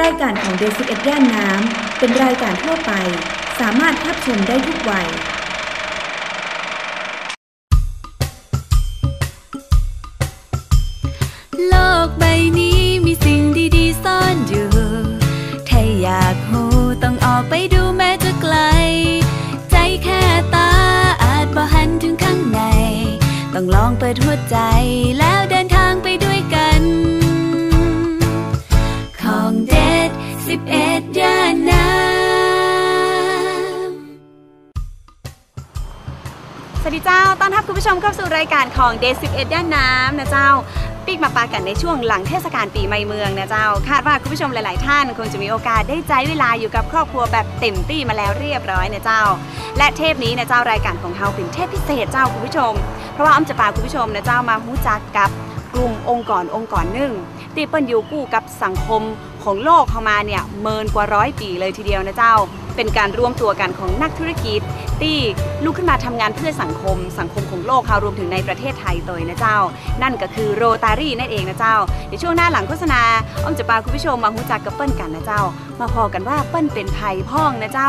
รายการของเดซิเอ็ดย่านน้ำเป็นรายการทั่วไป สามารถรับชมได้ทุกวัยโลกใบนี้มีสิ่งดีๆซ่อนอยู่ ถ้าอยากหูต้องออกไปดูแม้จะไกล ใจแค่ตาอาจบ่หันถึงข้างใน ต้องลองเปิดหัวใจ วัสดีเจ้า ต้อนรับคุณผู้ชมเข้าสู่รายการของ Day 11ย่านน้ำนะเจ้าปีกมาปากันในช่วงหลังเทศกาลปีใหม่เมืองนะเจ้า คาดว่าคุณผู้ชมหลาย ๆ ท่าน คงจะมีโอกาสได้ใจเวลาอยู่กับครอบครัวแบบเต็มที่มาแล้วเรียบร้อยนะเจ้า และเทปนี้นะเจ้ารายการของเฮาเป็นเทปพิเศษเจ้าคุณผู้ชม เพราะว่าอ้อมจะพาคุณผู้ชมนะเจ้ามาหู้จักกับกลุ่มองค์กรองค์กรหนึ่งที่เปิ้นอยู่กู้กับสังคม ของโลกเข้ามาเนี่ยเมินกว่าร้อยปีเลยทีเดียวนะเจ้า เป็นการร่วมตัวกันของนักธุรกิจที่ลุกขึ้นมาทำงานเพื่อสังคม สังคมของโลกค่ะรวมถึงในประเทศไทยตัวนะเจ้า นั่นก็คือโรตารี่นั่นเองนะเจ้าเดี๋ยวช่วงหน้าหลังโฆษณาอ้อมจะพาคุณผู้ชมมาหูจักกับเปิ้ลกันนะเจ้า มาพอกันว่าเปิ้ลเป็นไผ่พ่องนะเจ้า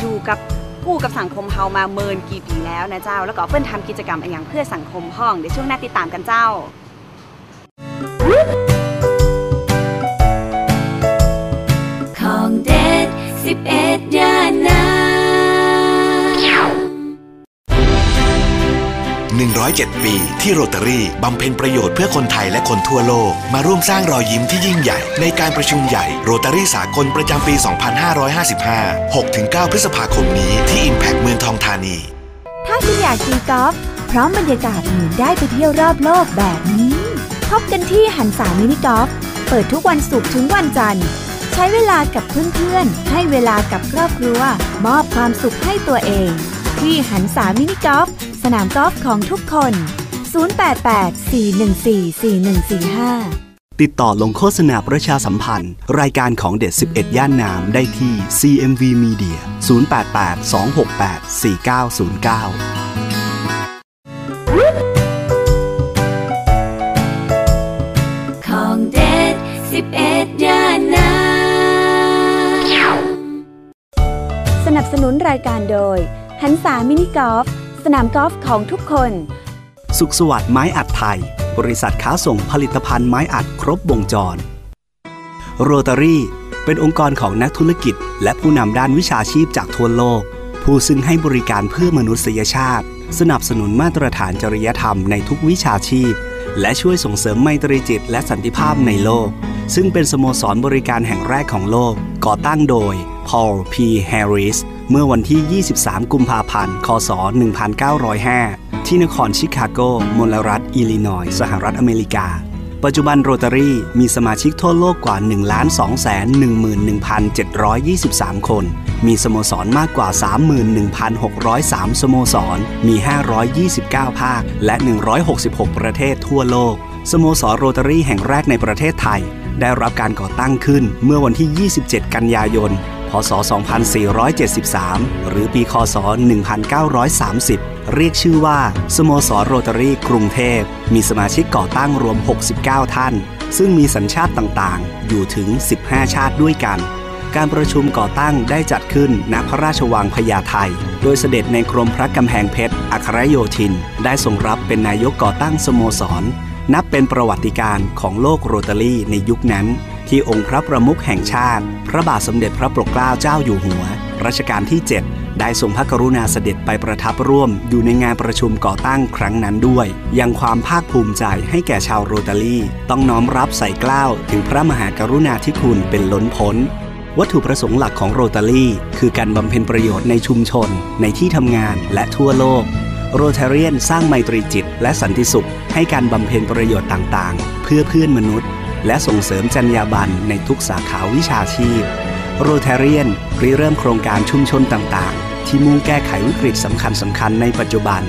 อยู่กับกู้กับสังคมเฮามาเมินกี่ปีแล้วนะเจ้า แล้วก็เปิ้ลทำกิจกรรมอะไรอย่างเพื่อสังคมห้องเดี๋ยวช่วงหน้าติดตามกันเจ้า สิบเอ็ดยานน้ำ107 ปีที่โรตารี่บำเพ็ญประโยชน์เพื่อคนไทยและคนทั่วโลก มาร่วมสร้างรอยยิ้มที่ยิ่งใหญ่ ในการประชุมใหญ่โรตารี่สากลประจำปี 2555 6-9 พฤษภาคมนี้ที่ Impact เมืองทองธานี ถ้าคุณอยากตีกอล์ฟพร้อมบรรยากาศเหมือนได้ไปเที่ยวรอบโลกแบบนี้ พบกันที่หันสามินิกอล์ฟเปิดทุกวันศุกร์ถึงวันจันทร์ ใช้เวลากับเพื่อนๆ ให้เวลากับครอบครัว มอบความสุขให้ตัวเอง ที่หันสามินิกอล์ฟสนามกอล์ฟของทุกคน 088 414 4145ติดต่อลงโฆษณาประชาสัมพันธ์ รายการของเด็ด 11 ย่านน้ำได้ที่ CMV Media 088 268 4909ของเด็ด11 นับสนุนรายการโดย หันสามินิกอล์ฟสนามกอล์ฟของทุกคน สุขสวัสดิ์ไม้อัดไทย บริษัทค้าส่งผลิตภัณฑ์ไม้อัดครบวงจรโรตารี่เป็นองค์กรของนักธุรกิจ และผู้นำด้านวิชาชีพจากทั่วโลก ผู้ซึ่งให้บริการเพื่อมนุษยชาติ สนับสนุนมาตรฐานจริยธรรมในทุกวิชาชีพ และช่วยส่งเสริมไมตรีจิตและสันติภาพในโลก ซึ่งเป็นสโมสรบริการแห่งแรกของโลกก่อตั้งโดย Paul P. Harris เมื่อวันที่ 23 กุมภาพันธ์ คศ 1905 ที่นครชิคาโก มลรัฐ อิลลินอยส์สหรัฐอเมริกา ปัจจุบันโรตารี่มีสมาชิกทั่วโลกกว่า 1 2 1 1 723 คน มีสโมสรมากกว่า 31,603 สโมสร มี 529 ภาค และ 166 ประเทศทั่วโลก สโมสรโรตารี่แห่งแรกในประเทศไทยได้รับการก่อตั้งขึ้นเมื่อวันที่ 27 กันยายน พศ 2473 หรือปี คศ 1930 เรียกชื่อว่า สโมสรโรตารี่กรุงเทพ มีสมาชิกก่อตั้งรวม 69 ท่าน ซึ่งมีสัญชาติต่างๆ อยู่ถึง 15 ชาติด้วยกัน การประชุมก่อตั้งได้จัดขึ้นณพระราชวังพญาไทโดยเสด็จในกรมพระกำแพงเพชร อัครโยธิน ได้ทรงรับเป็นนายกก่อตั้งสโมสร นับเป็นประวัติการของโลกโรตารี่ในยุคนั้น ที่องค์พระประมุขแห่งชาติ พระบาทสมเด็จพระปกเกล้าเจ้าอยู่หัว รัชกาลที่ 7 ได้ทรงพระกรุณาเสด็จไปประทับร่วม อยู่ในงานประชุมก่อตั้งครั้งนั้นด้วย ยังความภาคภูมิใจให้แก่ชาวโรตารีต้องน้อมรับใส่เกล้าถึงพระมหากรุณาธิคุณเป็นล้นพ้นวัตถุประสงค์หลักของโรตารี่คือการบำเพ็ญประโยชน์ในชุมชน ในที่ทำงานและทั่วโลก โรตาเรียนสร้างไมตรีจิต และสันติสุข ให้การบำเพ็ญประโยชน์ต่างๆ เพื่อเพื่อนมนุษย์ และส่งเสริมจรรยาบรรณในทุกสาขาวิชาชีพ โรตาเรียนริเริ่มโครงการชุมชนต่างๆ ที่มุ่งแก้ไขวิกฤตสำคัญสำคัญในปัจจุบัน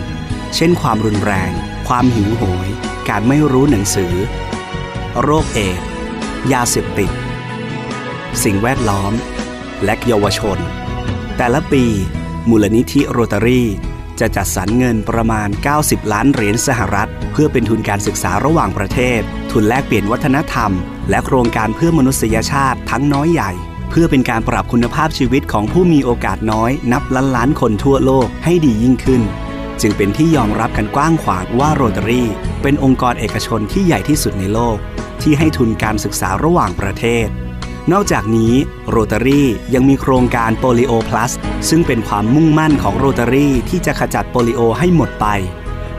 เช่นความรุนแรง ความหิวโหย การไม่รู้หนังสือ โรคเอดส์ยาเสพติด สิ่งแวดล้อม และเยาวชน แต่ละปี มูลนิธิโรตารี่ จะจัดสรรเงินประมาณ 90 ล้านเหรียญสหรัฐ เพื่อเป็นทุนการศึกษาระหว่างประเทศ ทุนแลกเปลี่ยนวัฒนธรรม และโครงการเพื่อมนุษยชาติทั้งน้อยใหญ่ เพื่อเป็นการปรับคุณภาพชีวิตของผู้มีโอกาสน้อย นับล้านล้านคนทั่วโลกให้ดียิ่งขึ้น จึงเป็นที่ยอมรับกันกว้างขวางว่าโรตารีเป็นองค์กรเอกชนที่ใหญ่ที่สุดในโลก ที่ให้ทุนการศึกษาระหว่างประเทศ นอกจากนี้โรตารียังมีโครงการโปลิโอพลัสซึ่งเป็นความมุ่งมั่นของโรตารีที่จะขจัดโปลิโอให้หมดไป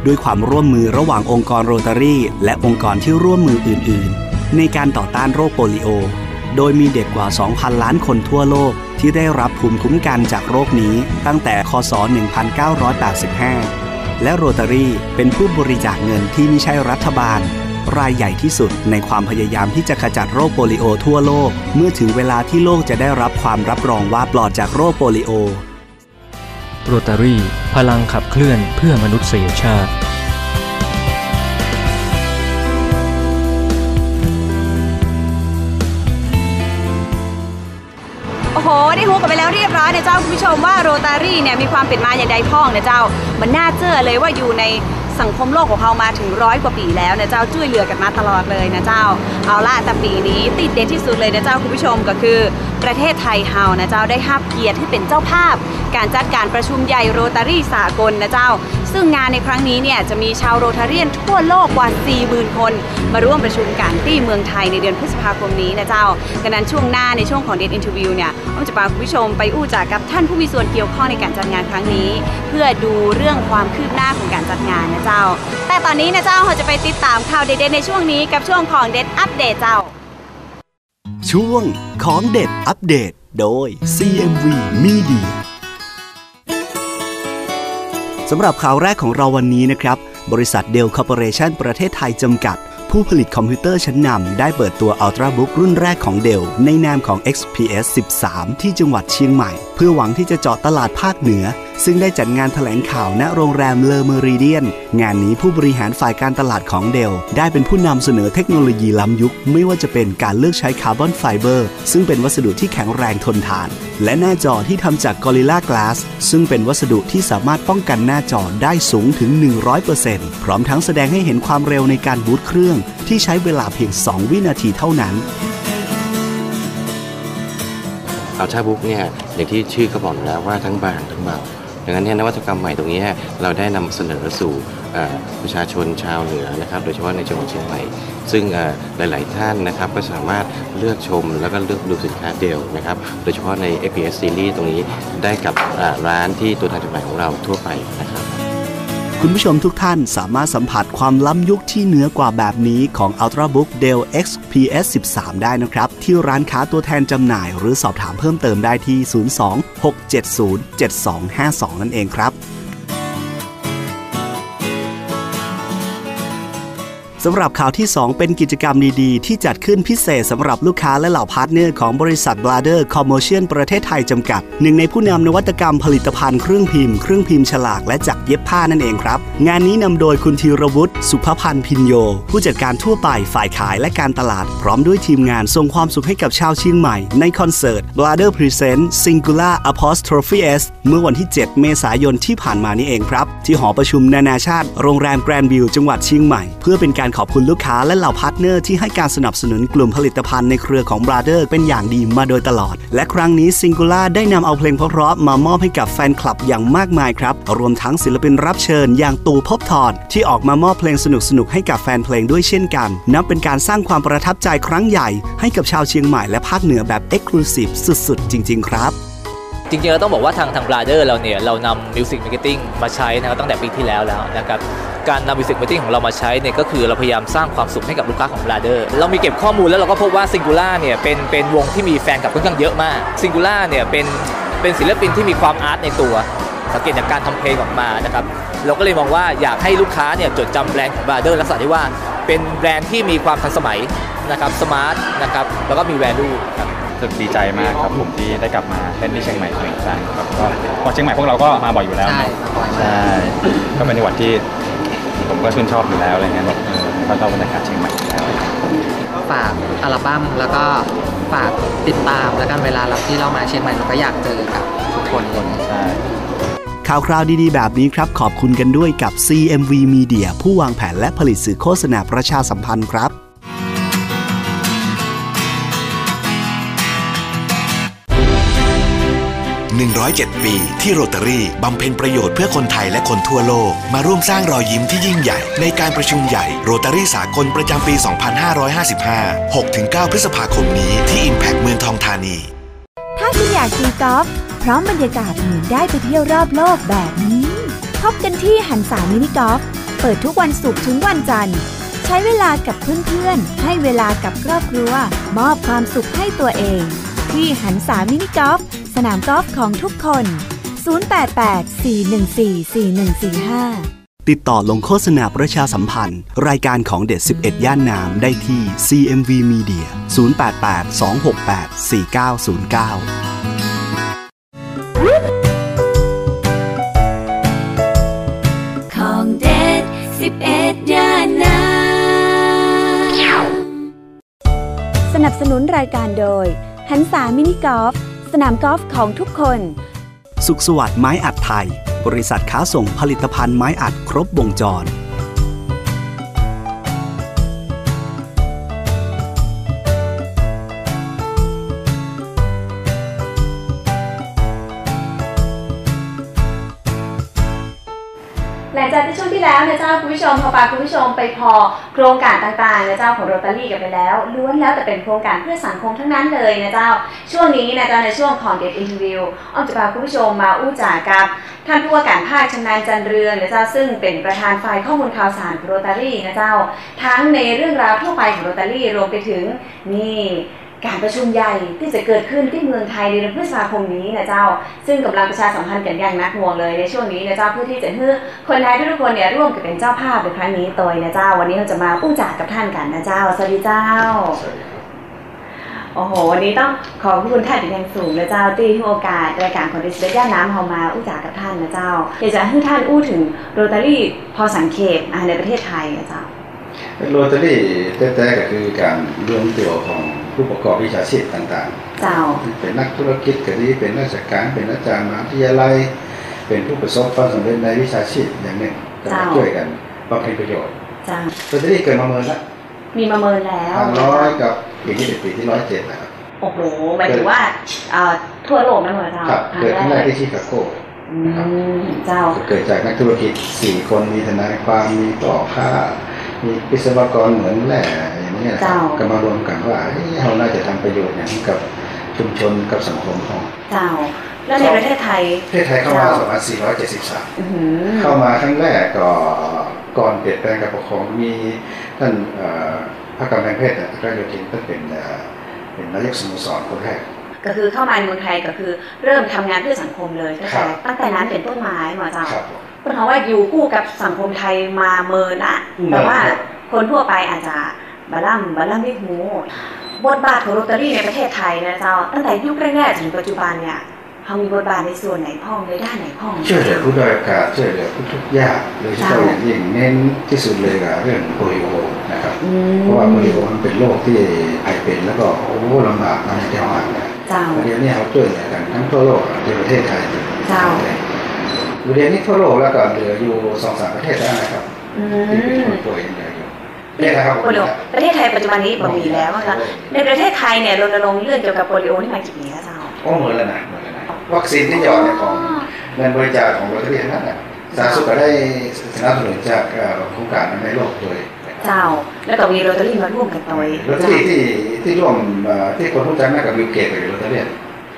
ด้วยความร่วมมือระหว่างองค์กรโรตารีและองค์กรที่ร่วมมืออื่น ๆ ในการต่อต้านโรคโปลิโอ โดยมีเด็กกว่า 2,000 ล้านคนทั่วโลกที่ได้รับภูมิคุ้มกันจากโรคนี้ตั้งแต่คศ 1985 และโรตารีเป็นผู้บริจาคเงินที่ไม่ใช่รัฐบาล รายใหญ่ที่สุดในความพยายามที่จะขจัดโรคโปลิโอทั่วโลก เมื่อถึงเวลาที่โลกจะได้รับความรับรองว่าปลอดจากโรคโปลิโอโรตารี่ พลังขับเคลื่อนเพื่อมนุษยชาติโอ้โหได้ฮู้กันไปแล้วเรียบร้อยนะเจ้าคุณผู้ชมว่าโรตารี่เนี่ยมีความเป็นมาอย่างใดพ้องนะเจ้า มันน่าเชื่อเลยว่าอยู่ใน สังคมโลกของเขามาถึงร้อยกว่าปีแล้วนะเจ้าช่วยเรือกันมาตลอดเลยนะเจ้าเอาละแต่ปีนี้ติดเด่นที่สุดเลยนะเจ้าคุณผู้ชมก็คือ ประเทศไทยเฮานะเจ้าได้รับเกียรติให้เป็นเจ้าภาพ การจัดการประชุมใหญ่โรตารี่สากลนะเจ้า ซึ่งงานในครั้งนี้เนี่ยจะมีชาวโรตาเรียนทั่วโลกกว่า 40,000 คน มาร่วมประชุมกันที่เมืองไทยในเดือนพฤษภาคมนี้นะเจ้าดังนั้นช่วงหน้าในช่วงของเด t อินเทอร์วิวเนี่ยอ้อมจะพาคุณผู้ชมไปอู้จากกับท่านผู้มีส่วนเกี่ยวข้องในการจัดงานครั้งนี้ เพื่อดูเรื่องความคืบหน้าของการจัดงานนะเจ้า แต่ตอนนี้นะเจ้าเราจะไปติดตามข่าวเด็ดๆในช่วงนี้กับช่วงของเด็ดอัปเดตเจ้า ช่วงของเด็ดอัปเดตโดย CMV Media สำหรับข่าวแรกของเราวันนี้นะครับ บริษัทเดลคอร์ปอเรชันประเทศไทยจำกัด ผู้ผลิตคอมพิวเตอร์ชั้นนำได้เปิดตัว Ultrabook รุ่นแรกของเดลในนามของ XPS 13 ที่จังหวัดเชียงใหม่ เพื่อหวังที่จะเจาะตลาดภาคเหนือ ซึ่งได้จัดงานแถลงข่าวณโรงแรมเลอเมริเดียน งานนี้ผู้บริหารฝ่ายการตลาดของเดล ได้เป็นผู้นำเสนอเทคโนโลยีล้ำยุค ไม่ว่าจะเป็นการเลือกใช้คาร์บอนไฟเบอร์ซึ่งเป็นวัสดุที่แข็งแรงทนทาน และหน้าจอที่ทำจากกอริลลากลาสซึ่งเป็นวัสดุที่สามารถป้องกันหน้าจอได้สูงถึง 100%พร้อมทั้งแสดงให้เห็นความเร็วในการบูตเครื่อง ที่ใช้เวลาเพียง 2 วินาทีเท่านั้นอัลทราบุ๊กเนี่ยอย่างที่ชื่อก็บอกแล้วว่าทั้งบางทั้งเบา ดังนั้นเนี่ยนวัตกรรมใหม่ตรงนี้เราได้นำเสนอสู่ประชาชนชาวเหนือนะครับโดยเฉพาะในจังหวัดเชียงใหม่ ซึ่งหลาย ๆ ท่านนะครับก็สามารถเลือกชมแล้วก็เลือกดูสินค้าเดลนะครับโดยเฉพาะใน APS Series ตรงนี้ได้กับร้านที่ตัวแทนจำหน่ายของเราทั่วไปนะครับ คุณผู้ชมทุกท่านสามารถสัมผัสความล้ำยุคที่เหนือกว่าแบบนี้ของ Ultrabook Dell XPS 13 ได้นะครับ ที่ร้านค้าตัวแทนจำหน่าย หรือสอบถามเพิ่มเติมได้ที่ 02-670-7252 นั่นเองครับ สำหรับข่าวที่ 2 เป็นกิจกรรมดีๆ ที่จัดขึ้นพิเศษสำหรับลูกค้าและเหล่าพาร์ทเนอร์ของบริษัท b l a d e r Commercial ประเทศไทยจำกัด หนึ่งในผู้นำนวัตกรรมผลิตภัณฑ์เครื่องพิมพ์ เครื่องพิมพ์ฉลากและจักรเย็บผ้านั่นเองครับ งานนี้นำโดยคุณธีรวุฒิสุภพันธ์พินโย ผู้จัดการทั่วไปฝ่ายขายและการตลาด พร้อมด้วยทีมงานส่งความสุขให้กับชาวเชียงใหม่ ในคอนเสิร์ต b l a d e r Present Singular Apostrophe S เมื่อวันที่ 7 เมษายนที่ผ่านมานี่เองครับ ที่หอประชุมนานาชาติ โรงแรมแกรนด์วิวจังหวัดเชียงใหม่ เพื่อเป็นการขอบคุณลูกค้าและเหล่าพาร์ทเนอร์ที่ให้การสนับสนุนกลุ่มผลิตภัณฑ์ในเครือของ b r a d e r เป็นอย่างดีมาโดยตลอด และครั้งนี้ Singular ได้นำเอาเพลงเพราะๆมามอบให้กับแฟนคลับอย่างมากมายครับ รวมทั้งศิลปินรับเชิญอย่างตูพบทอนที่ออกมามอบเพลงสนุกๆให้กับแฟนเพลงด้วยเช่นกัน นับเป็นการสร้างความประทับใจครั้งใหญ่ ให้กับชาวเชียงใหม่และภาคเหนือแบบ Exclusive สุดๆ จริง ๆ ครับ จริงๆเราต้องบอกว่าทางทางบราเดอร์เราเนี่ยเรานำมิวสิกมาร์เก็ตติ้งมาใช้นะครับตั้งแต่ปีที่แล้วแล้วนะครับการนำมิวสิกมาร์เก็ตติ้งของเรามาใช้เนี่ยก็คือเราพยายามสร้างความสุขให้กับลูกค้าของบราเดอร์เรามีเก็บข้อมูลแล้วเราก็พบว่าซิงคูล่าเนี่ยเป็นเป็นวงที่มีแฟนคลับค่อนข้างเยอะมากซิงคูล่าเนี่ยเป็นเป็นศิลปินที่มีความอาร์ตในตัวสังเกตจากการทำเพลงออกมานะครับเราก็เลยมองว่าอยากให้ลูกค้าเนี่ยจดจำแบรนด์ของบราเดอร์ลักษณะที่ว่าเป็นแบรนด์ที่มีความทันสมัยนะครับสมาร์ทนะครับแล้วก็มีแวลูครับรู้ สึกดีใจมากครับผมที่ได้กลับมาเล่นที่เชียงใหม่อีกครั้งครับก็เพราะเชียงใหม่พวกเราก็มาบ่อยอยู่แล้วเนอะใช่ก็เป็นจังหวัดที่ผมก็ชื่นชอบอยู่แล้วอะไรเงี้ยแบบเออก็ชอบบรรยากาศเชียงใหม่อยู่แล้วฝากอัลบั้มแล้วก็ฝากติดตามแล้วกันเวลาเราที่เรามาเชียงใหม่เราก็อยากเจอกับทุกคนเลยใช่ ข่าวคราวดีๆ แบบนี้ครับ ขอบคุณกันด้วยกับ CMV Media ผู้วางแผนและผลิตสื่อโฆษณาประชาสัมพันธ์ครับ 107 ปี ที่โรตารี่บำเพ็ญประโยชน์เพื่อคนไทยและคนทั่วโลก มาร่วมสร้างรอยยิ้มที่ยิ่งใหญ่ ในการประชุมใหญ่โรตารี่สากลประจำปี 2555 6-9 พฤษภาคมนี้ที่ Impact เมืองทองธานี ถ้าคุณอยากตีกอล์ฟพร้อมบรรยากาศเหมือนได้ไปเที่ยวรอบโลกแบบนี้ พบกันที่หันษามินิกอล์ฟเปิดทุกวันศุกร์ถึงวันจันทร์ใช้เวลากับเพื่อนๆ ให้เวลากับครอบครัว มอบความสุขให้ตัวเอง ที่หันษามินิกอล์ฟ สนามกอล์ฟของทุกคน 088-414-4145 ติดต่อลงโฆษณาประชาสัมพันธ์ รายการของเด็ด 11 ย่านน้ำได้ที่ CMV Media 088 268 4909ของเด็ด11ย่านน้สนับสนุนรายการโดยหันษามินิกอล์ฟ สนามกอล์ฟของทุกคน สุขสวัสดิ์ไม้อัดไทย บริษัทค้าส่งผลิตภัณฑ์ไม้อัดครบวงจร ชมพอปาคุณผู้ชมไปพอโครงการต่างๆนะเจ้าของโรตารี่กันไปแล้วล้วนแล้วแต่เป็นโครงการเพื่อสังคมทั้งนั้นเลยนะเจ้า ช่วงนี้นะเจ้าในช่วงของเด็ดอินวิวอ้อมจะพาคุณผู้ชมมาอู้จ่ากับท่านผู้ว่าการภาคชำนาญจันเรืองนะเจ้าซึ่งเป็นประธานฝ่ายข้อมูลข่าวสารโรตารี่นะเจ้า ทั้งในเรื่องราวทั่วไปของโรตารี่รวมไปถึงนี่ การประชุมใหญ่ที่จะเกิดขึ้นที่เมืองไทยในเดือนพฤษภาคมนี้นะเจ้า ซึ่งกำลังประชาสัมพันธ์กันอย่างนักหน่วงเลยในช่วงนี้นะเจ้าเพื่อที่จะให้คนไทยทุกคนเนี่ยร่วมกันเป็นเจ้าภาพในครั้งนี้โดยนะเจ้า วันนี้เราจะมาอู้จากกับท่านกันนะเจ้าสวัสดีเจ้าโอ้โห วันนี้ต้องขอบคุณท่านเป็นอย่างสูงนะเจ้าที่ให้โอกาสรายการของดิสเบย่าน้ำเฮามาอู้จากกับท่านนะเจ้าอยากจะให้ท่านอู้ถึงโรตารี่พอสังเขตในประเทศไทยนะเจ้าโรตารี่แท้ๆก็คือการรวมตัวของ ผู้ประกอบวิชาชีพต่างเจ้าๆเป็นนักธุรกิจก็ดีเป็นนักราชการเป็นอาจารย์มหาวิทยาลัย เป็นผู้ประสบความสำเร็จในวิชาชีพอย่างหนึ่งก็มาเจ้า ช่วยกันบำเพ็ญประโยชน์เจ้าโรตารี่เกิดมาเมินละมีมาเมินแล้วพันร้อยกับปีที่เป็นปีที่ร้อยเจ็ดนะครับ โอ้โหหมายถึงว่าเอ่อทั่วโลกนั่นเหรอเจ้าครับครั้เกิดครั้งแรกแรกที่ชิคาโก อืมเจ้า เกิดจากนักธุรกิจสี่คนมีทนายความมีต่อค้ามีวิศวกรเหมืองแร่อ ย่างนี้ยนะครับเจ้าก็มารวมกันว่าเฮ้ยเราน่าจะทำประโยชน์อย่างนี้กับชุมชนกับสังคมของเจ้าแล้วในประเทศไทยประเทศไทยเข้ามา2473อื้อหือเข้ามาครั้งแรกก็ก่อนเปลี่ยนแปลงการปกครองมีท่านเอ่อพระกำแพงเพชรอะพระโยธินท่านเป็นเอ่อเป็นนายกสโมสรคนแรกก็คือเข้ามาในเมืองไทยก็คือเริ่มทำงานเพื่อสังคมเลยตั้งครัแต่บตั้งแต่นั้นเป็นต้นไม้มาเจ้าครับผมเพราะว่าอยู่คู่กับสังคมไทยมาเมินละอืมแต่ว่าคนทั่วไปอาจจะ บาล่ำบาล่ำไม่หูบทบาทของโรตารี่ในประเทศไทยนะเจ้า ตั้งแต่ยุคแรกๆจนถึงปัจจุบันเนี่ยเขามีบทบาทในส่วนไหนพ้องในด้านไหนพ้องช่วยเหลือผู้ด้อยโอกาสช่วยเหลือผู้ทุกข์ยากโดยเฉพาะอย่างยิ่งเน้นที่สุดเลยกับเรื่องโปลิโอนะครับอืมเพราะว่าโปลิโอมันเป็นโรคที่ไอเป็นแล้วก็โอ้โหลำบากมาในจังหวัดเนี่ยเจ้าเดี๋ยวนี้เขาช่วยเหลือกันทั้งทั่วโลกในประเทศไทยเจ้าเดี๋ยวนี้ทั่วโลกแล้วก็เหลืออยู่สองสามประเทศแล้วนะครับอืที่เป็นมคนป่วยยังเหลืออยู่ประ เทศไทยครับผมโปลิโอประเทศไทยปัจจุบันนี้บ่มีแล้วนะคะในประเทศไทยเนี่ยรณรงค์เรื่องเกี่ยวกับโปลิโอนี่มากี่ปีแล้วเจ้าโอ้เหมือนแล้วนะเหมือนแล้วนะวัคซีนที่หยอดเนี่ยของเงินบริจาคของโรตารี่ทั้งนั้นน่ะสาธารณสุขก็ได้สนับสนุนจากเอ่อโครงการในโลกด้วยเจ้า แล้วก็มีโรตารี่มาร่วมกันต่อยโรตารี่ที่ที่ร่วมเอ่อที่คนรู้จักมากกับบิลเกตกับโรตารี่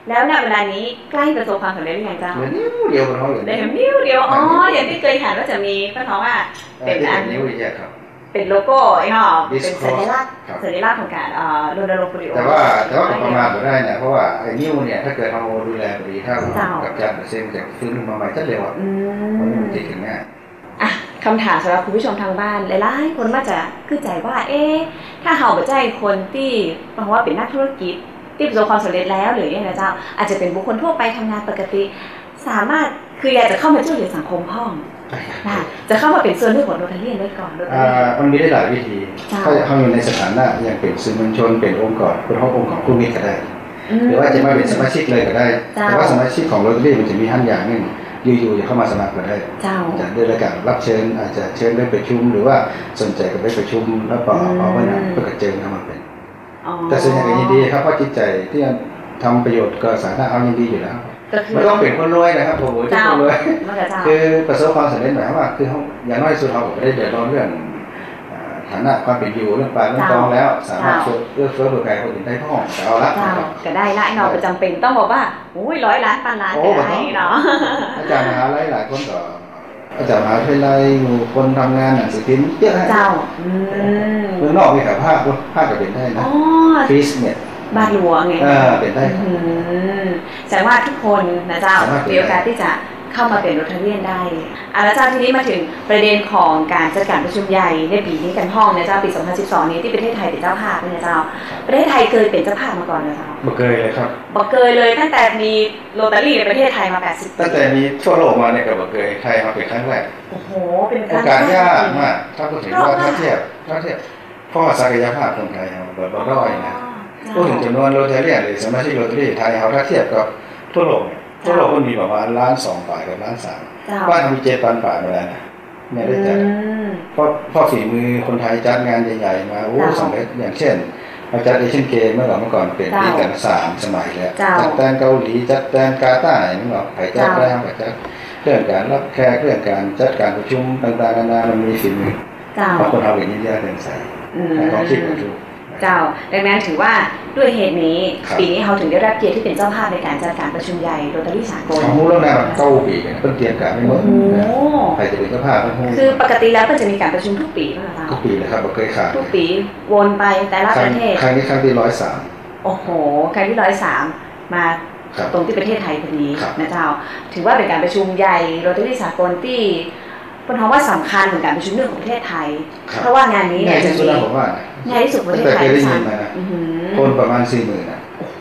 แล้วณเวลานี้ใกล้ประสบความสำเร็จหรือยังเจ้าเหมือนนิ้วเดียวกันเขาเลยได้นิ้วเดียวอ๋ออย่างที่เคยเห็นว่าจะมีก็เพราะว่าเอ่อเป็นที่อัเป็นนนิ้วแยกครับ เป็นโลโก้ไอ้เนาะ This เป็นสัญลักษณ์ครับสัญลักษณ์ของการเอ่อรณรงค์โปลิโอแต่ว่าแต่ว่าประมาณไม่ได้นะเพราะว่าไอ้นิ้วเนี่ยถ้าเกิดเราดูแลบดีถ้าเจ้ากับจานเปอร์เซ็นต์จะฟื้นขึ้นมาใหม่ถ้าเร็วอะอืมันมติดถึงง่ายอะคำถามสำหรับคุณผู้ชมทางบ้านหลายๆคนมาจะคือใจว่า เอ๊ะถ้าเขาไปใจคนที่เพราะว่าเป็นนักธุรกิจที่ประสบความสำเร็จแล้วหรือยังไงเจ้า อาจจะเป็นบุคคลทั่วไปทำงานปกติ สามารถคืออยากจะเข้ามาช่วยเหลือสังคมห้องนะ จะเข้ามาเป็นส่วนหนึ่งของโรตาเรียนได้ก่อนโรตาอ่าเรียนมันมีได้หลายวิธีเจ้าถ้าเขาอยู่ในสถานะยังเป็นสื่อมวลชนเป็นองค์กรเป็นห้ององค์ของผู้มิตรก็ได้อืมหรือว่าจะมาเป็นสมาชิกเลยก็ได้เจ้าแต่ว่าสมาชิกของโรตารี่มันจะมีท่านอย่างหนึงอยู่ๆจะเข้ามาสมัครก็ได้เจ้าจะด้วยรายการรับเชิญอาจจะเชิญได้ประชุม หรือว่าสนใจก็ไปประชุมแล้วก็เอาไว้นะเพื่อกระเจิญเข้ามาเป็นอ๋อแต่ส่วนใหญ่ก็ยินดีครับเพราะจิตใจที่ททำประโยชน์กับสาธารณะเอายินดีอยู่แล้ว ก็คือไม่ต้องเป็นคนรวยนะครับผมไม่ใช่เจ้าคนรวยมันก็เจ้าคือประสบความสำเร็จหมายความว่าคือเขาอย่างน้อยที่สุดเราก็ไม่ได้เดือดร้อนเรื่องอ่าฐานะความเป็นอยู่เรื่องปากเรื่องท้องแล้วสามารถช่วยเอื้อเฟื้อเผื่อแผ่คนอื่นได้พ่อแต่เอาละเจ้าก็ได้ละเนาะประจำเป็นต้องบอกว่าโอ้ยร้อยล้านพันล้านโอ้ก็แบบได้นั้นเนาะอาจารย์มหาลัยหลายคนก็อาจารย์มหาวิทยาลัยหมู่คนทำงานหนังสือพิมพ์เยอะนะเจ้าอืมเมืองนอกมีแต่ภาคภาคก็เป็นได้นะอ๋อฟิสเนี่ย บาทหลวงไงเออเป็นได้ครับอืมแสดงว่าทุกคนนะเจ้าสามารถเป็นมีโอกาสที่จะเข้ามาเป็นโรทาเรียนได้อะแล้วเจ้าทีนี้มาถึงประเด็นของการจัดการประชุมใหญ่ในปีนี้กันห้องนะเจ้าปี 2012 นี้ที่ประเทศไทยเป็นเจ้าภาพเนี่ยเจ้า ประเทศไทยเคยเป็นเจ้าภาพมาก่อนนะเจ้าบ่เคยเลยครับบอกเคยเลยตั้งแต่มีโรตารี่ในประเทศไทยมา 80 ตั้งแต่มีทั่วโลกมาเนี่ยก็บ่เคยใครมาเป็นครั้งแรก โอ้โห เป็นโอกาสยากมากถ้าพูดถึงว่าถ้าเทียบถ้าเทียบเพราะว่าศักยภาพคนไทยเราแบบบ่ด้อยนะ พูดถึงจำนวนโรตาเรียนหรือสมาชิกโรตารี่ไทยเราถ้าเทียบกับทั่วโลกเนี่ยทั่วโลกมันมีประมาณล้านสองฝ่ายกับล้านสามเจ้าบ้านมีเจ็ดพันฝ่ายมาแล้วนะเนี่ยได้จัดอืมเพราะเพราะฝีมือคนไทยจัดงานใหญ่ๆมาโอ้เจ้าสำเร็จอย่างเช่นเราจัดเอเชียนเกมเมื่อก่อนเมื่อก่อนเป็นเจ้าปีกันสามสมัยแล้วเจ้าจัดแตนเกาหลีจัดแตนกาตาร์นี่หรอกไผ่จัดเจ้าได้ครับไผ่จัดเรื่องการรับแขกเรื่องการจัดการประชุมต่างๆนานามันมีฝีมือเจ้าบางคนเอาอย่างนี้เยอะเกินใส่อืมให้ความคิดมันถูก เจ้า ดังนั้นถือว่าด้วยเหตุนี้ครับ ปีนี้เขาถึงได้รับเกียรติที่เป็นเจ้าภาพในการจัดการประชุมใหญ่โรตารี่สากลของมูลแล้วนะมันเก้าปีเนี่ยเพิ่งเตรียมการไม่หมดโอ้โหใครจะเป็นเจ้าภาพต้องพูดคือปกติแล้วก็จะมีการประชุมทุกปีป่ะคะทุกปีเลยครับบ่เคยขาดทุกปีวนไปแต่ละคปรั้งระเทศ ครั้งนี้ครั้งที่ร้อยสาม โอ้โหครั้งที่ร้อยสามมาครับตรงที่ประเทศไทยพอดีครับ นะเจ้า ถือว่าเป็นการประชุมใหญ่โรตารี่สากลที่ ปนท้องว่าสำคัญเหมือนการประชุมเรื่องของประเทศไทยครับเพราะว่างานนี้ใหญ่เนี่ยจะที่สุดมีนะผมว่าใหญ่ที่สุดของประเทศไทยตั้งแต่เคยได้ยินซ้มานะำอื้อหือคนประมาณสี่หมื่นนะโอ้โห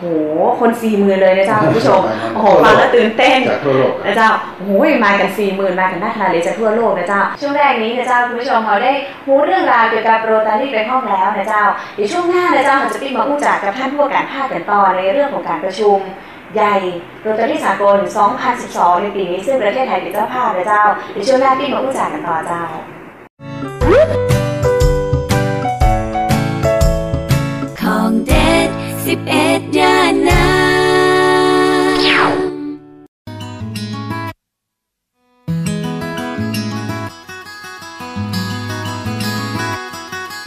คนสี่หมื่นเลยนะเจ้าคุณผู้ชม โอ้โหทั่วโลกฟังแล้วตื่นเต้นจากทั่วโลกนะเจ้าโอ้โหมากันสี่หมื่นมากันหน้าคณะเลยจากทั่วโลกนะเจ้า ช่วงแรกนี้นะเจ้าคุณผู้ชมเราได้รู้เรื่องราวเกี่ยวกับโรตารี่ไปห้องแล้วนะเจ้า เดี๋ยวช่วงหน้านะเจ้าเราจะปิ้งมาพูดจากกับท่านผู้ว่าการภาคกันต่อในเรื่องของการประชุม ใหญ่โรตารี่สากล 2012 ในปีนี้ ซึ่งประเทศไทยเป็นเจ้าภาพนะเจ้าเดี๋ยวช่วงหน้าปิ้งมาพูดจากกันต่อเจ้า ของเด็ด 11 ย่านนา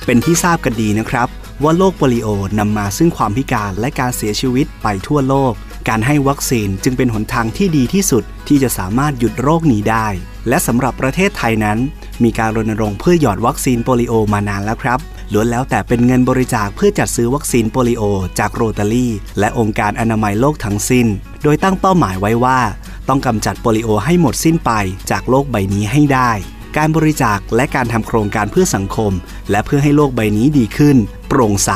เป็นที่ทราบกันดีนะครับ ว่าโรคโปลิโอนำมาซึ่งความพิการและการเสียชีวิตไปทั่วโลก การให้วัคซีนจึงเป็นหนทางที่ดีที่สุดที่จะสามารถหยุดโรคนี้ได้ และสำหรับประเทศไทยนั้น มีการรณรงค์เพื่อหยอดวัคซีนโปลิโอมานานแล้วครับล้วนแล้วแต่เป็นเงินบริจาคเพื่อจัดซื้อวัคซีนโปลิโอ จากโรตารี่ และองค์การอนามัยโลกทั้งสิ้น โดยตั้งเป้าหมายไว้ว่า ต้องกำจัดโปลิโอให้หมดสิ้นไปจากโลกใบนี้ให้ได้ การบริจาคและการทำโครงการเพื่อสังคม และเพื่อให้โลกใบนี้ดีขึ้น โปร่งใส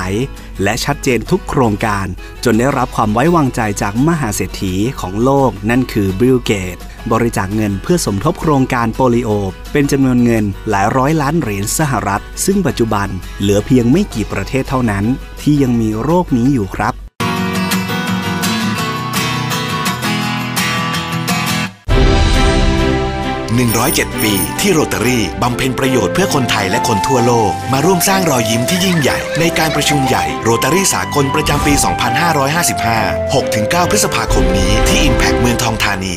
และชัดเจนทุกโครงการ จนได้รับความไว้วางใจจากมหาเศรษฐีของโลก นั่นคือบิลเกต บริจาคเงินเพื่อสมทบโครงการโปลิโอ เป็นจำนวนเงินหลายร้อยล้านเหรียญสหรัฐ ซึ่งปัจจุบันเหลือเพียงไม่กี่ประเทศเท่านั้น ที่ยังมีโรคนี้อยู่ครับ 107 ปี ที่โรตารี่บำเพ็ญประโยชน์เพื่อคนไทยและคนทั่วโลก มาร่วมสร้างรอยยิ้มที่ยิ่งใหญ่ ในการประชุมใหญ่โรตารี่สากลประจำปี 2555 6-9 พฤษภาคมนี้ที่ Impact เมืองทองธานี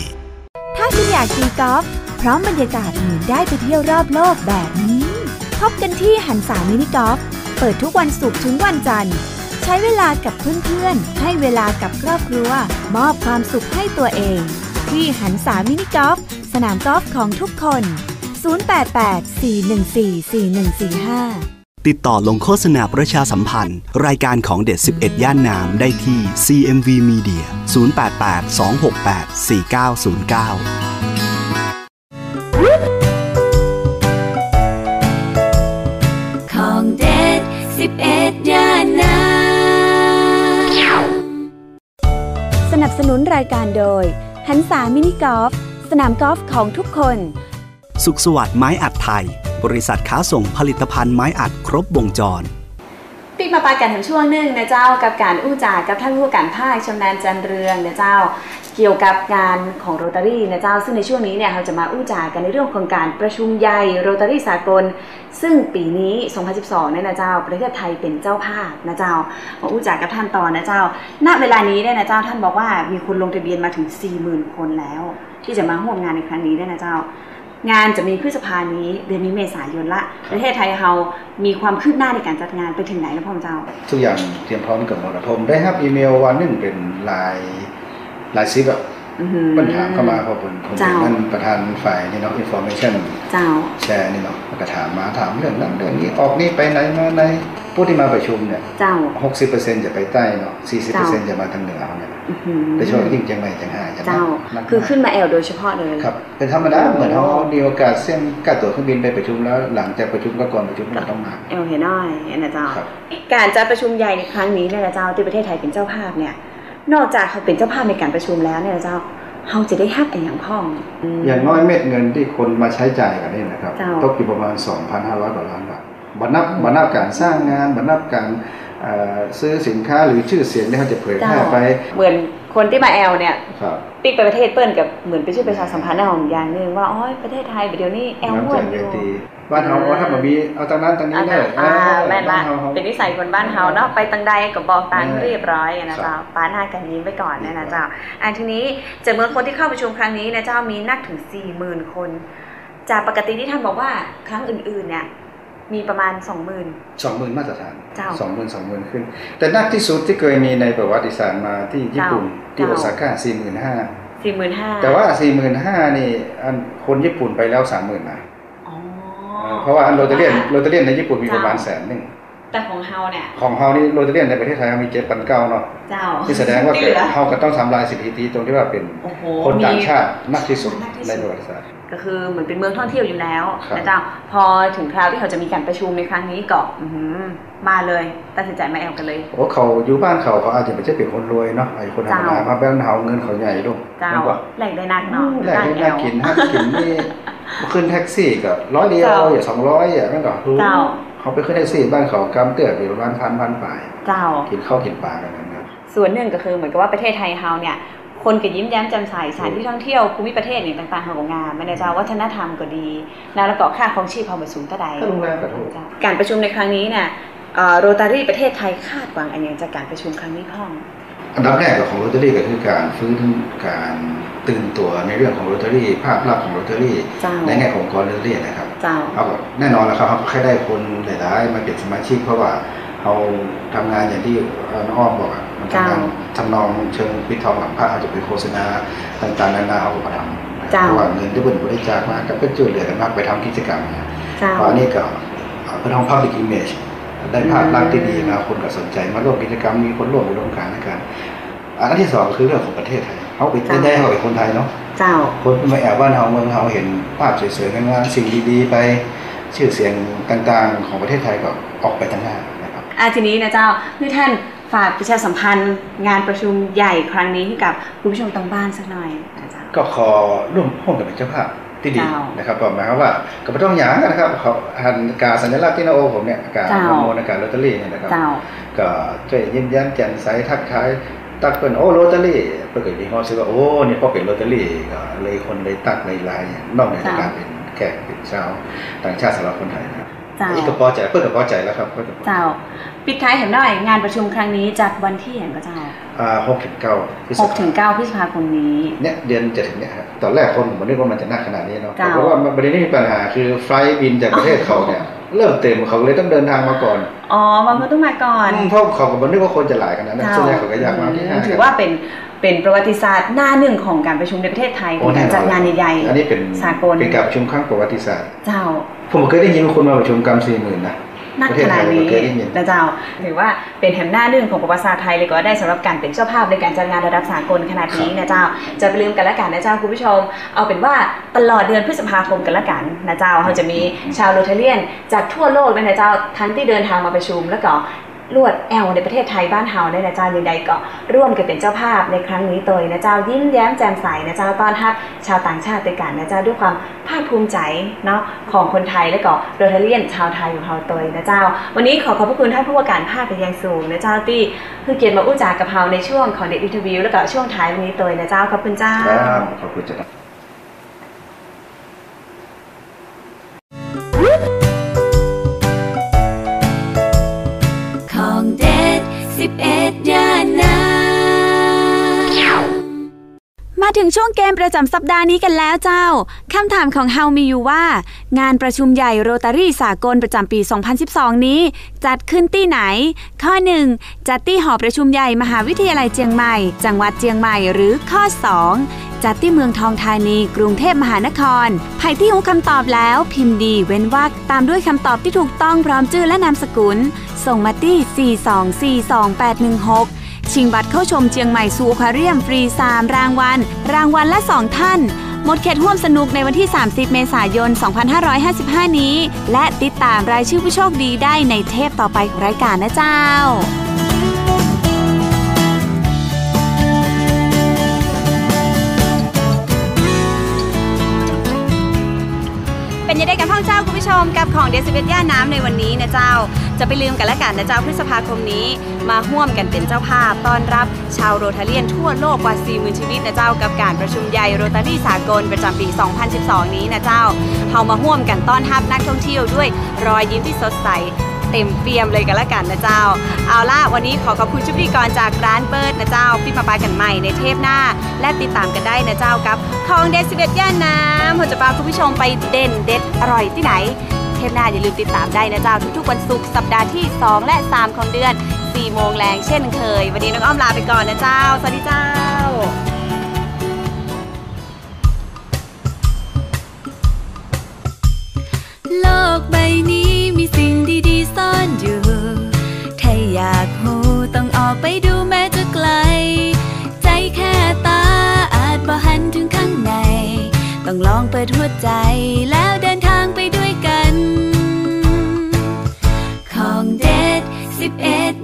ถ้าคุณอยากตีกอล์ฟพร้อมบรรยากาศเหมือนได้ไปเที่ยวรอบโลกแบบนี้ พบกันที่หันสามินิกอล์ฟเปิดทุกวันศุกร์ถึงวันจันทร์ใช้เวลากับเพื่อนๆ ให้เวลากับครอบครัว มอบความสุขให้ตัวเอง ที่หันสามินิกอล์ฟ สนามกอล์ฟของทุกคน 088-414-4145 ติดต่อลงโฆษณาประชาสัมพันธ์ รายการของเด็ด 11 ย่านน้ำได้ที่ CMV Media 088 268 4909ของเด็ด11ย่านนาสนับสนุนรายการโดยหันสามินิกอล์ฟส นามกอล์ฟของทุกคน สุขสวัสดิ์ไม้อัดไทย บริษัทค้าส่งผลิตภัณฑ์ไม้อัดครบวงจรปิกมาปากันถึงช่วงหนึ่งนะเจ้ากับการอู้จากับท่านผู้การภาคชำนาญจันเรืองนะเจ้า เกี่ยวกับงานของโรตารี่นะเจ้า ซึ่งในช่วงนี้เนี่ยเราจะมาอู้จากันในเรื่องของการประชุมใหญ่โรตารี่สากล ซึ่งปีนี้ 2012เนี่ยนะเจ้า ประเทศไทยเป็นเจ้าภาพนะเจ้ามาอู้จากับท่านตอนนะเจ้า ณเวลานี้เนี่ยนะเจ้าท่านบอกว่ามีคนลงทะเบียนมาถึง 40,000 คนแล้ว ที่จะมาร่วมงานในครั้งนี้เนี่ยนะเจ้า งานจะมีพฤษภานี้เดือนนี้เมษายนละ ประเทศไทยเรามีความคืบหน้าในการจัดงานไปถึงไหนแล้วพ่อเจ้า ทุกอย่างเตรียมพร้อมกับหมดแล้วผมได้รับอีเมลวันหนึงเป็นลายลายซิปอะอือหือปัญหามเข้ามาเพราะผมผมเป็นเจ้านั่นประธานฝ่ายนี่เนาะ information เจ้าแชร์นี่เนาะก็ถามมาถามเรื่องนั้นเรื่องนี้ออกนี่ไปไหนมาไหน ผู้ที่มาประชุมเนี่ยเจ้า60%จะไปใต้เนาะ40%จะมาทางเหนือเนี่ยอื้อหือโดยเฉพาะยิ่งเชียงใหม่เชียงรายจะนักเจ้านักคือขึ้นมาแอลโดยเฉพาะเลยครับเป็นธรรมดาเหมือนเขามีโอกาสเสี่ยงกล้าตั๋วเครื่องบินไปประชุมแล้วหลังจากประชุมก็ก่อนประชุมเราต้องมาเอลเฮนอยนะเจ้า การจัดประชุมใหญ่ในครั้งนี้เนี่ยนะเจ้าที่ประเทศไทยเป็นเจ้าภาพเนี่ยนอกจากเขาเป็นเจ้าภาพในการประชุมแล้วเนี่ยนะเจ้าเขาจะได้ฮับอะไรอย่างพ่องมอย่างน้อยเม็ดเงินที่คนมาใช้จ่ายกันนี่นะครับเจ้าตกอยู่ประมาณ 2,500กว่าล้านบาท บันับบันับการสร้างงานบันับการเอ่อซื้อสินค้าหรือชื่อเสียงที่เขาจะเผยแพร่ไป เหมือนคนที่มาแอลเนี่ยครับปิกไปประเทศเปิ้ลกับเหมือนไปช่วยประชาสัมพันธ์ในของอย่างหนึ่งว่าอ๋อประเทศไทยเดี๋ยวนี้แอลน้ำม่วใจนอเวยู่ทีบ้านเฮาว่าถ้ามันมีเอาตรงนั้นตรงนี้ได้อ่าแม่นบ้าละนเฮาเฮาเป็นนิสัยคนบ้านเฮาเนาะไปตังใดก็บอกตังแม่เรียบร้อยอะนะเจ้าป้าหน้ากันยิ้มไปก่อนนะนะเจ้าอันทีนี้จำนวนคนที่เข้าประชุมครั้งนี้นะเจ้ามีนักถึง4 0,000คน จากปกติที่ท่านบอกว่าครั้งอื่นๆเนี่ย มีประมาณ 20,000สองหมื่นมาตรฐานเจ้าสองหมื่นสองหมื่นขึ้น แต่นักที่สุดที่เคยมีในประวัติศาสตร์มาที่ญี่ปุ่นเจ้าที่โอซาก้าสี่หมื่นห้า45,000 แต่ว่าสี่หมื่นห้านี่อันคนญี่ปุ่นไปแล้วสามหมื่นนะเออเพราะว่าอันโรตาเลียนโรตาเลียนในญี่ปุ่นมีประมาณแสนหนึ่งแต่ของเฮาเนี่ยของเฮานี่โรตาเลียนในประเทศไทยมีเจ็ดพันเก้าเนาะเจ้าที่แสดงว่าที่เกิเหดลือเฮาก็ต้องทำลายสถิติตรงที่ว่าเป็นโอ้โหคนต่างมีชาติมากที่สุดในประวัติศาสตร์ ก็คือเหมือนเป็นเมืองท่องเที่ยวอยู่แล้วครับนะเจ้าพอถึงคราวที่เขาจะมีการประชุมในครั้งนี้ก็อื้อหือมาเลยตัดสินใจมาแอลกันเลย โอ้เขาอยู่บ้านเขาเขาอาจจะไม่ใช่เป็นคนรวยเนาะไอ้คนธรรมดาเจ้ามมาบ้านเฮาเงินเขาใหญ่ลูกเจ้ามันก็แหล่งได้นักเนาะแรกด้านนี่แอน่าลกินฮะกินนี่ขึ้นแท็กซี่ก็ร้อยเดียวเจ้าอย่าสองร้อยอะนั่นก็คือเจ้าเขาไปขึ้นแท็กซี่บ้านเขากำเตือบอยู่ประมาณพันพันป่ายเจ้า กินข้าวกินปลากันนั่นนะส่วนหนึ่งก็คือเหมือนกับว่าประเทศไทยเฮาเนี่ย คนก็ยิ้มแย้มแจ่มใสสถานที่ท่องเที่ยวภูมิประเทศเนี่ยต่างๆของงานไม่ได้เจ้าวัฒนธรรมก็ดีนะแล้วก็ค่าครองชีพเฮาบ่สูงเท่าใดก็โรงแรมก็ถูกเจ้าการประชุมในครั้งนี้เนี่ยโรตารี่ประเทศไทยคาดหวังอะไรจากการประชุมครั้งนี้พ่องอันดับแรกของโรตารี่ก็คือการฟื้นการตื่นตัวในเรื่องของโรตารี่ภาพลักษณ์ของโรตารี่เจ้าในแง่ขององค์กรโรตารี่นะครับเจ้าเขาก็แน่นอนแล้วครับเขาแค่ได้คนหลายๆมาเป็นสมาชิกเพราะว่าเขาทำงานอย่างที่เอ่อน้องอ้อมบอกอะมัน ทำงานทำนองเชิงปิดทองหลังพระอาจจะเป็นโฆษณาต่างๆนานาเขาก็มาทำนะครับเจ้าเพราะว่าเงินที่เพิ่นบริจาคมาก็เป็นช่วยเหลือกันมากไปทำกิจกรรมเนี่ยเจ้าเพราะอันนี้ก็เอ่อเพื่อทำ public image ได้ภาพลักษณ์ที่ดีนะคนก็สนใจมาร่วมกิจกรรมมีคนร่วมอุดมการณ์ในการอันที่สองคือเรื่องของประเทศไทยเขาไปเจ้าได้เขาเป็นคนไทยเนาะเจ้าคนมาแอบบ้านเฮาเมืองเฮาเห็นภาพสวยๆงามๆสิ่งดีๆไปชื่อเสียงต่างๆ ของประเทศไทยก็ออกไปทางหน้านะครับอาทีนี้นะเจ้าคือท่าน ฝากประชาสัมพันธ์งานประชุมใหญ่ครั้งนี้ให้กับคุณผู้ชมทางบ้านสักหน่อยนะเจ้าก็ขอร่วมห้องกับเป็นเจ้าภาพที่ดีเจ้านะครับก็หมายความว่าก็ไม่ต้องหยางกันนะครับเขาหันการสัญลักษณ์ที่หน้าอกผมเนี่ยการเจ้าโปรโมทการลอตเตอรี่เนี่ยนะครับเจ้าก็ช่วยยิ้มแย้มแจ่มใสทักทายตักเปิ้นโอ้ลอตเตอรี่เพื่อเกิดมีความรู้สึกว่าโอ้นี่พอเป็นลอตเตอรี่ก็เลยคนเลยตักเลยลายนอกเหนือจากการเป็นแขกเป็นชาวต่างชาติสำหรับคนไทยนะครับ เจ้าอันนี้ก็พอใจเพื่อนก็พอใจแล้วครับเพื่อนก็พอใจเจ้า ปิดท้ายเห็นหน่อยงานประชุมครั้งนี้จัดวันที่อย่างก็เจ้าอ่าหกถึงเก้าพฤษหกภาถึงเก้าพฤษภาคมนี้ เนี่ยเดือนจะถึงเนี่ยครับตอนแรกคนผมไม่ได้ว่ามันจะหนักขนาดนี้เนาะเจ้าเพราะว่าประเด็นนี้มีปัญหาคือไฟล์บินจากประเทศเขาเนี่ย เริ่มเต็มเขาเลยต้องเดินทางมาก่อน อ๋อบางคนต้องมาก่อนอืมเพราะเขาก็บอกนึกว่าคนจะหลายกันนะส่วนใหญ่เขาก็อยากมาที่ห้างถือว่าเป็นเป็นประวัติศาสตร์หน้าหนึ่งของการประชุมในประเทศไทยของการจัดงานใหญ่อันนี้เป็นสากลเป็นการประชุมครั้งประวัติศาสตร์ เจ้า ผมเคยได้ยินคนมาประชุมกรรมสี่หมื่นนะ นักประเทขศไทนาดยผมนี้เคยได้ยินนะเจ้าถือว่าเป็นแถมหน้าหนึ่งของประวัติศาสตร์ไทยเลยก็ว่าได้สำหรับการเป็นเจ้าภาพในการจัดงานระดับสากลขนาดนี้นะเจ้า จะไปลืมกันละกันนะเจ้าคุณผู้ชม เอาเป็นว่าตลอดเดือนพฤษภาคมกันละกันนะเจ้าเขาจะมีชาวโรเทเลียนจากทั่วโลกเลยนะเจ้าทั้งที่เดินทางมาประชุมแล้วก็ ลวดแอลในประเทศไทยบ้านเฮาได้นะเจ้ายังใดก็ร่วมกันเป็นเจ้าภาพในครั้งนี้ตัวนะเจ้ายิ้มแย้มแจ่มใสนะเจ้าต้อนรับชาวต่างชาติด้วยกันนะเจ้าด้วยความภาคภูมิใจเนาะของคนไทยและก็โรตาเลียนชาวไทยของเราตัวนะเจ้า วันนี้ขอขอบพระคุณท่านผู้ว่าการภาคเป็นอย่างสูงนะเจ้าที่คือเกียรติมาอู้จากับเฮาในช่วงของเด็กอินเทอร์วิวแล้วก็ช่วงท้ายวันนี้ตัวนะเจ้าขอบคุณเจ้าครับขอบคุณจ้ะ มาถึงช่วงเกมประจำสัปดาห์นี้กันแล้วเจ้า คำถามของเฮามีอยู่ว่า งานประชุมใหญ่โรตารี่สากลประจำปี 2012 นี้ จัดขึ้นที่ไหน ข้อ 1 จัดที่หอประชุมใหญ่มหาวิทยาลัยเจียงใหม่ จังหวัดเจียงใหม่หรือข้อ 2 จัดที่เมืองทองธานี กรุงเทพมหานครใครที่รู้คำตอบแล้ว พิมพ์ดีเว้นวรรคตามด้วยคำตอบที่ถูกต้องพร้อมชื่อและนามสกุล ส่งมาที่ 4242816 ชิงบัตรเข้าชมเชียงใหม่ซูอควาเรียมฟรี 3 รางวัล รางวัลละ 2 ท่าน หมดเขตร่วมสนุกในวันที่ 30 เมษายน 2555 นี้ และติดตามรายชื่อผู้โชคดีได้ในเทปต่อไปของรายการนะเจ้า เจ้าคุณผู้ชมกับของเดซิเบตย่าน้ำในวันนี้นะเจ้า จะไปลืมกันละกันนะเจ้าพฤษภาคมนี้ มาห่วมกันเป็นเจ้าภาพต้อนรับชาวโรตาเลียนทั่วโลกกว่า 40,000 ชีวิตนะเจ้ากับการประชุมใหญ่โรตารี่สากลประจำปี 2012 นี้นะเจ้าเฮามาห่วมกันต้อนรับนักท่องเที่ยวด้วยรอยยิ้มที่สดใส เต็มเปี่ยมเลยกันละกันนะเจ้า เอาล่ะวันนี้ขอขอบคุณชุบพิธีกรจากร้านเปิดนะเจ้าพี่มาปากันใหม่ในเทปหน้า และติดตามกันได้นะเจ้ากับของเด็ดสิเด็ดย่านน้ำผมจะพาคุณผู้ชมไปเด่นเด็ดอร่อยที่ไหน เทปหน้าอย่าลืมติดตามได้นะเจ้าทุกๆวันศุกร์สัปดาห์ที่ 2 และ 3 ของเดือน4โมงแรงเช่นเคย วันนี้น้องอ้อมลาไปก่อนนะเจ้า สวัสดีเจ้าโลกใบนี้ มีสิ่งดีๆซ่อนอยู่ ถ้าอยากหูต้องออกไปดูแม้จะไกล ใจแค่ตาอาจบ่หันถึงข้างใน ต้องลองเปิดหัวใจแล้วเดินทางไปด้วยกัน ของเด็ด11ย่านน้